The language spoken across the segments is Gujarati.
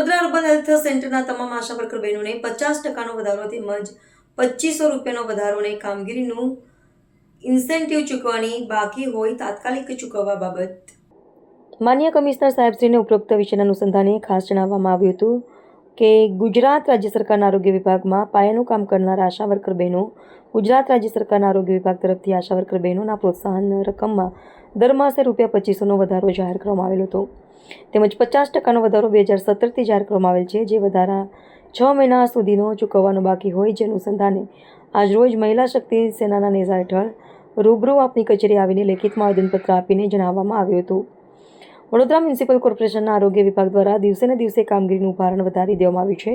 વડોદરા અર્બન હેલ્થ સેન્ટરના તમામ આશા વર્કર બહેનોને પચાસ ટકાનો વધારો તેમજ પચીસો રૂપિયાનો વધારોને કામગીરીનું ઇન્સેન્ટિવ ચૂકવવાની બાકી હોય તાત્કાલિક ચૂકવવા બાબત. માન્ય કમિશનર સાહેબશ્રીને ઉપરોક્ત વિષયના અનુસંધાને ખાસ જણાવવામાં આવ્યું હતું કે ગુજરાત રાજ્ય સરકારના આરોગ્ય વિભાગમાં પાયાનું કામ કરનાર આશા વર્કર બહેનો, ગુજરાત રાજ્ય સરકારના આરોગ્ય વિભાગ તરફથી આશા વર્કર બહેનોના પ્રોત્સાહન રકમમાં દર માસે રૂપિયા પચીસોનો વધારો જાહેર કરવામાં આવેલો હતો. તેમજ પચાસ ટકાનો વધારો બે હજાર સત્તરથી જાહેર કરવામાં આવેલ છે, જે વધારા છ મહિના સુધીનો ચૂકવવાનો બાકી હોય, જે અનુસંધાને આજરોજ મહિલા શક્તિ સેનાના નેજા હેઠળ રૂબરૂ આપની કચેરી આવીને લેખિતમાં આવેદનપત્ર આપીને જણાવવામાં આવ્યું હતું. વડોદરા મ્યુનિસિપલ કોર્પોરેશનના આરોગ્ય વિભાગ દ્વારા દિવસે ને દિવસે કામગીરીનું ભારણ વધારી દેવામાં આવ્યું છે.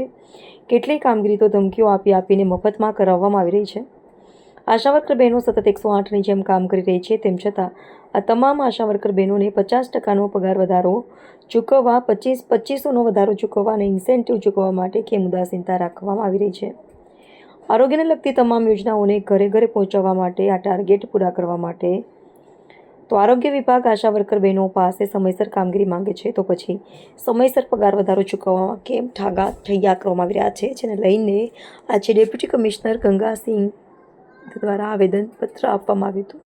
કેટલીય કામગીરી તો ધમકીઓ આપી આપીને મફતમાં કરાવવામાં આવી રહી છે. આશાવર્કર બહેનો સતત એકસો આઠની જેમ કામ કરી રહી છે, તેમ છતાં આ તમામ આશાવર્કર બહેનોને પચાસ ટકાનો પગાર વધારો ચૂકવવા, પચીસ, પચીસોનો વધારો ચૂકવવા અને ઇન્સેન્ટિવ ચૂકવવા માટે કેમ ઉદાસીનતા રાખવામાં આવી રહી છે. આરોગ્યને લગતી તમામ યોજનાઓને ઘરે ઘરે પહોંચાડવા માટે આ ટાર્ગેટ પૂરા કરવા માટે તો આરોગ્ય વિભાગ આશા વર્કર બહેનો પાસે સમયસર કામગીરી માંગે છે, તો પછી સમયસર પગાર વધારો ચૂકવવામાં કેમ ઠાગા ઠૈયા કરવામાં આવી રહ્યા છે, જેને લઈને આજે ડેપ્યુટી કમિશનર ગંગાસિંહ દ્વારા આવેદનપત્ર આપવામાં આવ્યું હતું.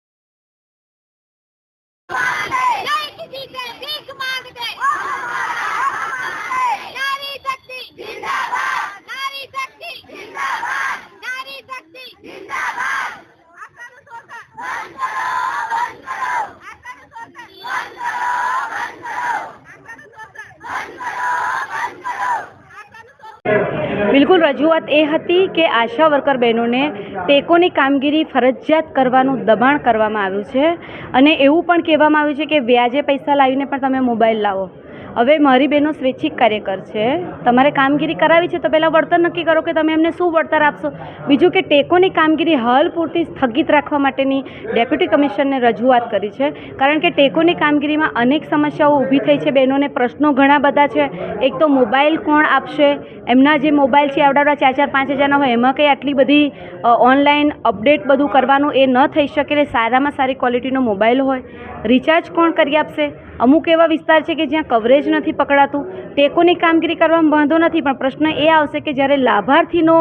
બિલકુલ, રજૂઆત એ હતી કે આશા વર્કર બહેનોને ટેકોની કામગીરી ફરજિયાત કરવાનું દબાણ કરવામાં આવ્યું છે. અને એવું પણ કહેવામાં આવ્યું છે કે વ્યાજે પૈસા લાવીને પણ તમે મોબાઈલ લાવો. હવે મારી બહેનો સ્વૈચ્છિક કાર્યકર છે. તમારે કામગીરી કરાવી છે તો પહેલાં વળતર નક્કી કરો કે તમે એમને શું વળતર આપશો. બીજું કે ટેકોની કામગીરી હાલ પૂરતી સ્થગિત રાખવા માટેની ડેપ્યુટી કમિશનરને રજૂઆત કરી છે. કારણ કે ટેકોની કામગીરીમાં અનેક સમસ્યાઓ ઊભી થઈ છે. બહેનોને પ્રશ્નો ઘણા બધા છે. એક તો મોબાઈલ કોણ આપશે? એમના જે મોબાઈલ છે, આવડાવડા ચાર ચાર, પાંચ હજારના હોય, એમાં કંઈ આટલી બધી ઓનલાઈન અપડેટ બધું કરવાનું એ ન થઈ શકે એટલે સારામાં સારી ક્વોલિટીનો મોબાઈલ હોય. રિચાર્જ કોણ કરી આપશે? અમુક એવા વિસ્તાર છે કે જ્યાં કવરેજ નથી પકડાતું. ટેકોની કામગીરી કરવામાં વાંધો નથી, પણ પ્રશ્ન એ આવશે કે જ્યારે લાભાર્થીનો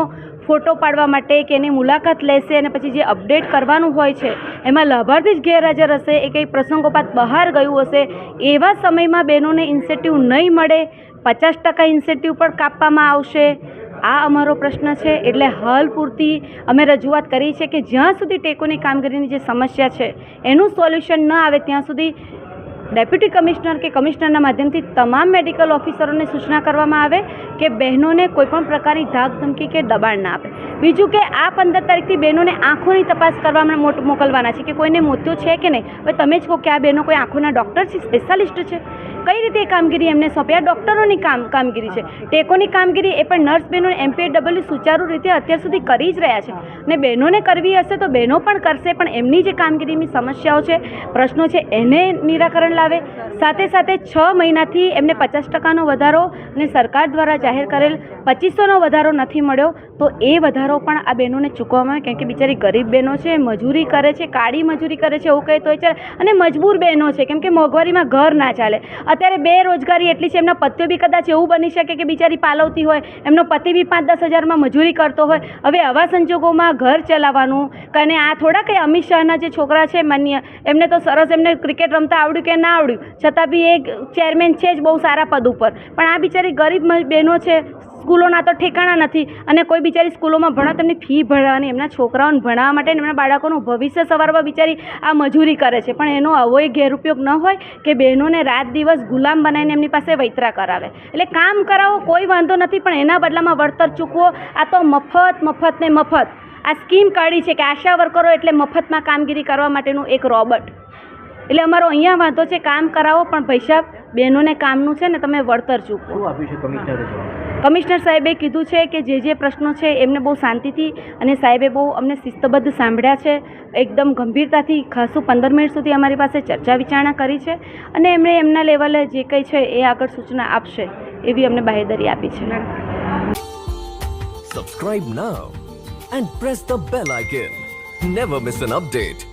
ફોટો પાડવા માટે કે એની મુલાકાત લેશે અને પછી જે અપડેટ કરવાનું હોય છે, એમાં લાભાર્થી જ ગેરહાજર હશે, એ કંઈ પ્રસંગોપાત બહાર ગયું હશે, એવા સમયમાં બહેનોને ઇન્સેન્ટિવ નહીં મળે પચાસ ટકા ઇન્સેન્ટિવ પણ કાપવામાં આવશે? આ અમારો પ્રશ્ન છે. એટલે હાલ પૂરતી અમે રજૂઆત કરી છે કે જ્યાં સુધી ટેકોની કામગીરીની જે સમસ્યા છે, એનું સોલ્યુશન ન આવે ત્યાં સુધી ડેપ્યુટી કમિશનર કે કમિશનરના માધ્યમથી તમામ મેડિકલ ઓફિસરોને સૂચના કરવામાં આવે. કે બહેનોને કોઈપણ પ્રકારની ધાક ધમકી કે દબાણ ના આપે. બીજું કે આ પંદર તારીખથી બહેનોને આંખોની તપાસ કરવામાં મોકલવાના છે કે કોઈને મોતિયો છે કે નહીં? હવે તમે જ કહો કે આ બહેનો કોઈ આંખોના ડૉક્ટર છે, સ્પેશિયાલિસ્ટ છે? કઈ રીતે એ કામગીરી એમને સોંપી? આ ડૉક્ટરોની કામ, કામગીરી છે. ટેકોની કામગીરી એ પણ નર્સ બહેનો એમપીએડબલ્યુ સુચારુ રીતે અત્યાર સુધી કરી જ રહ્યા છે. અને બહેનોને કરવી હશે તો બહેનો પણ કરશે, પણ એમની જે કામગીરીની સમસ્યાઓ છે, પ્રશ્નો છે, એને નિરાકરણ લાવે. સાથે સાથે છ મહિનાથી એમને પચાસ ટકાનો વધારો અને સરકાર દ્વારા જાહેર કરેલ પચીસોનો વધારો નથી મળ્યો, તો એ વધારો પણ આ બહેનોને ચૂકવવામાં આવે, કેમ કે બિચારી ગરીબ બહેનો છે, મજૂરી કરે છે, કાળી મજૂરી કરે છે, એવું કહે તો ચાલે, અને મજબૂર બહેનો છે, કેમ કે મોંઘવારીમાં ઘર ના ચાલે. અત્યારે બેરોજગારી એટલી છે, એમના પતિઓ બી કદાચ એવું બની શકે કે બિચારી પાલવતી હોય, એમનો પતિ બી પાંચ દસ હજારમાં મજૂરી કરતો હોય. હવે આવા સંજોગોમાં ઘર ચલાવવાનું અને આ થોડા કંઈ અમિત શાહના જે છોકરા છે, માન્ય, એમને તો સરસ એમને ક્રિકેટ રમતા આવડ્યું કે ના આવડ્યું, છતાં બી એક ચેરમેન છે જ બહુ સારા પદ ઉપર. પણ આ બિચારી ગરીબ મ- બહેનો છે, સ્કૂલોના તો ઠેકાણા નથી. અને કોઈ બિચારી સ્કૂલોમાં ભણો, તેમની ફી ભરવાની એમના છોકરાઓને ભણાવવા માટે એમના બાળકોનું ભવિષ્ય સવારવા બિચારી આ મજૂરી કરે છે. પણ એનો આવો ગેરઉપયોગ ન હોય કે બહેનોને રાત દિવસ ગુલામ બનાવીને એમની પાસે વૈતરા કરાવે. એટલે કામ કરાવો, કોઈ વાંધો નથી, પણ એના બદલામાં વળતર ચૂકવો. આ તો મફત મફત ને મફત. આ સ્કીમ કાઢી છે કે આશા વર્કરો એટલે મફતમાં કામગીરી કરવા માટેનું એક રોબોટ. એટલે અમારો અહીંયા વાંધો છે કામ કરાવો પણ પૈસા બહેનોને કામનું છે ને તમે વળતર ચૂકવો. શું આપ્યું છે કમિશનરે સાહેબે કીધું છે કે જે જે પ્રશ્નો છે એમને બહુ શાંતિથી અને સાહેબે બહુ અમને શિસ્તબદ્ધ સાંભળ્યા છે. એકદમ ગંભીરતાથી ખાસું પંદર મિનિટ સુધી અમારી પાસે ચર્ચા વિચારણા કરી છે અને એમણે એમના લેવલે જે કંઈ છે એ આગળ સૂચના આપશે એવી અમને બાહેદરી આપી છે. Subscribe now and press the bell icon never miss an update.